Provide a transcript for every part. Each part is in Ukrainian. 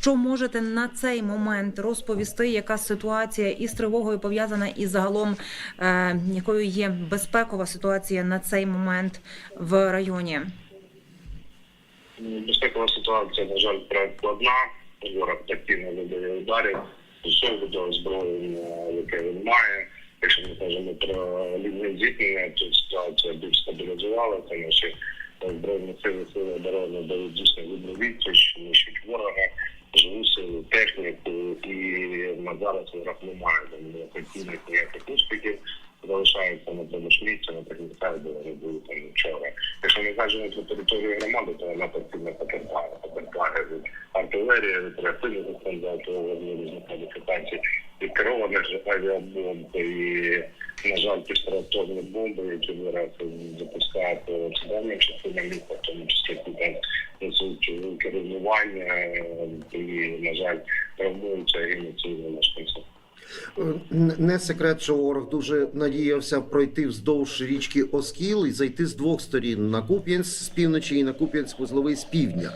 Що можете на цей момент розповісти, яка ситуація із тривогою пов'язана і загалом е, якою є безпекова ситуація на цей момент в районі? Безпекова ситуація, на жаль, складна. Ворог активно видає ударів, зсовує озброєння, яке він має. Якщо ми кажемо про лінію зіткнення, то ситуація більш стабілізувала, тому що збройні сили сили оборони дають дійсно видну відсіч, нищуть ворога, на зараз ворог не має там ніяких успіхів. Залишається на тому ж місці, на техніка, де вони були там вчора. Якщо ми кажемо про територію громади, то вона постійно потерпає, потерпає від артилерії, від реактивних ЗАТО, різних модифікацій, від керованих авіабомб і, на жаль, ті стратовні бомби, які зараз запускають по центральним частинам міста, в тому числі несуть керування і, на жаль, травмуються гинуть цивільні мешканці. Не секрет, що ворог дуже надіявся пройти вздовж річки Оскіл і зайти з двох сторін на Куп'янськ з півночі і на Куп'янськ вузловий з півдня.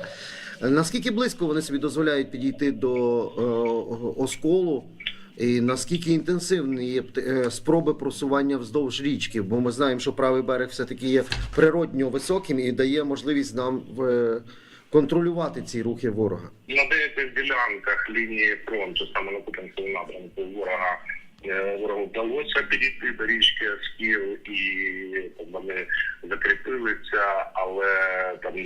Наскільки близько вони собі дозволяють підійти до е, Осколу? І наскільки інтенсивні є е, спроби просування вздовж річки? Бо ми знаємо, що правий берег все-таки є природньо високим і дає можливість нам е, контролювати ці рухи ворога. На деяких ділянках лінії фронту, саме на Куп'янському напрямку, ворога е, ворогу вдалося підійти до річки Скіл і вони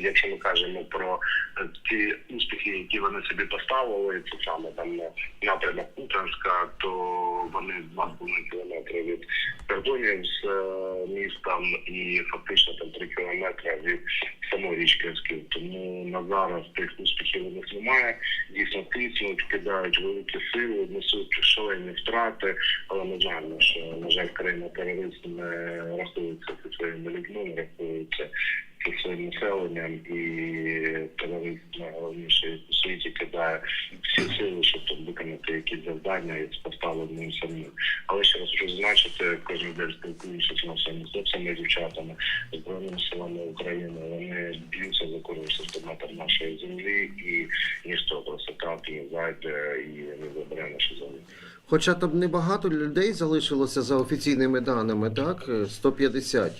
якщо ми кажемо про е, ті успіхи, які вони собі поставили, це саме там е, напрямок Куп'янська, то вони 2,5 кілометри від кордонів з е, містом і фактично там 3 кілометри від самої річки. Тому на зараз тих успіхів у них немає. Дійсно тиснуть, кидають великі сили, несуть шалені втрати. Але ми знаємо, що на жаль, країна терорист не рахується зі своїми людьми, не рахується своїм населенням, і терорист найголовніше у світі кидає всі сили, щоб там виконати якісь завдання і поставити ним самим. Але ще раз хочу зазначити, кожен день спілкуюся з нашими хлопцями дівчатами збройними силами України. Вони б'ються за кожен сантиметр нашої землі, і ніхто просто так не зайде і не забере нашу землю. Хоча там небагато людей залишилося за офіційними даними, так? Е, 150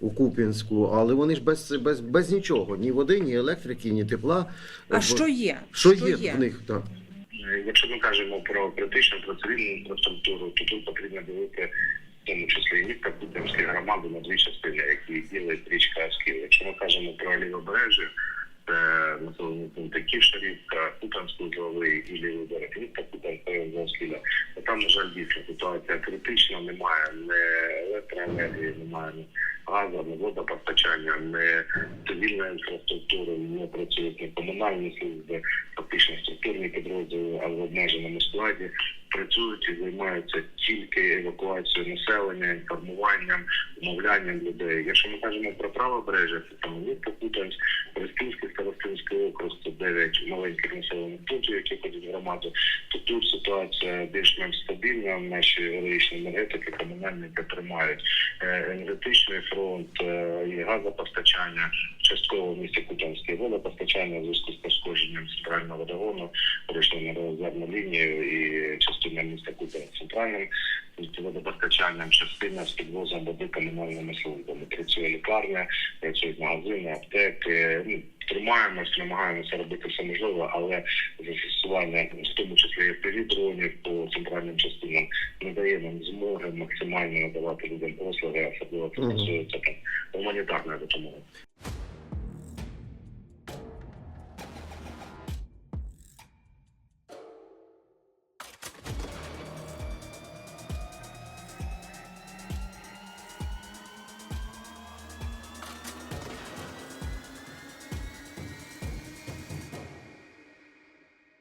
у Куп'янську, але вони ж без, без, без нічого, ні води, ні електрики, ні тепла. А Бо- що є? що є в них? Так. Якщо ми кажемо про критичну про цивільну інфраструктуру, то тут потрібно дивити в тому числі і міста Куп'янські громади на дві частини, які ділить річка Асків. Якщо ми кажемо про лівобережжя, це населені пункти Ківшарівка, Куп'янський узловий і лівий берег міста Куп'янського Заоскіля, то там, на жаль, дійсно ситуація критична, немає ні електроенергії, немає ні водопостачання, ні цивільної інфраструктури, не працюють ні комунальні служби, фактично структурні підрозділи, а в обмеженому складі працюють і займаються тільки евакуацією населення, інформуванням, вмовлянням людей. Якщо ми кажемо про правобережжя, це там місто Кутанськ, Престинський, Старостинський округ, це 9 маленьких населених пунктів, які ходять в громаду, то тут ситуація більш-менш стабільна. Наші героїчні енергетики, комунальники тримають Е, енергетичний фронт е, і газопостачання, частково в місті Кутанське водопостачання в зв'язку з пошкодженням центрального водогону, перейшли на резервну лінію і частина міста Кутанськ центральним водопостачанням, частина з підвозом води комунальними службами. Працює лікарня, працюють магазини, аптеки. Ну, намагаємося робити все можливе, але застосування, в тому числі дронів по центральним частинам, не дає нам змоги максимально надавати людям послуги, особливо це стосується там гуманітарної допомоги.